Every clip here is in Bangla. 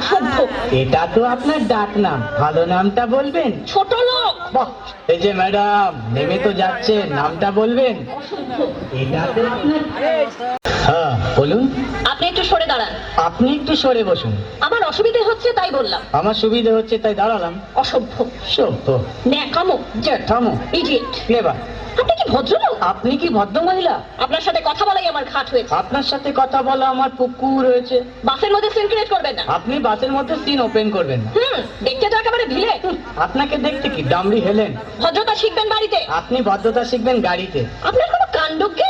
অসভ্য এটা তো আপনার ডাক নাম। ভালো নামটা বলবেন? ছোট লোক। বাহ এই যে ম্যাডাম নেমে তো যাচ্ছে নামটা বলবেন? এটা তো আপনার হ্যাঁ বলুন। একটু সরে দাঁড়ান। আপনি একটু সরে বসুন। আমার অসুবিধে হচ্ছে তাই বললাম। আমার সুবিধা হচ্ছে তাই দাঁড়ালাম। অসভ্য। সভ্য ন্যাকামো। যে থামো। ইডিয়েট। ক্লেবার আপনি কি ভদ্রলোক? আপনি কি ভদ্র মহিলা? আপনার সাথে কথা বলাই আমার ঘাট হয়েছে। আপনার সাথে কথা বলা আমার পুকুর হয়েছে। বাসের মধ্যে সিন ক্রিয়েট করবেন না। আপনি বাসের মধ্যে সিন ওপেন করবেন না। হুম দেখতে তো একেবারে ভিলে। আপনাকে দেখতে কি? ডামরি হেলেন। ভদ্রতা শিখবেন বাড়িতে। আপনি ভদ্রতা শিখবেন গাড়িতে। আপনার কোনো কাণ্ডজ্ঞান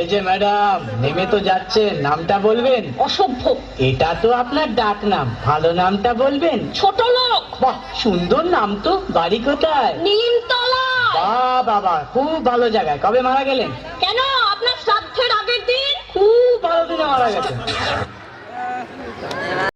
এই যে ম্যাডাম নেমে তো যাচ্ছে নামটা বলবেন? অসভ্য। এটা তো আপনার ডাক নাম ভালো নামটা বলবেন? ছোট লোক। বাহ সুন্দর নাম তো বাড়ি কোথায়? নিমতলা। বাহ বাবা খুব ভালো জায়গায়। কবে মারা গেলেন? কেন? আপনার শ্রাদ্ধের আগের দিন? খুব ভালো দিনে মারা গেছেন।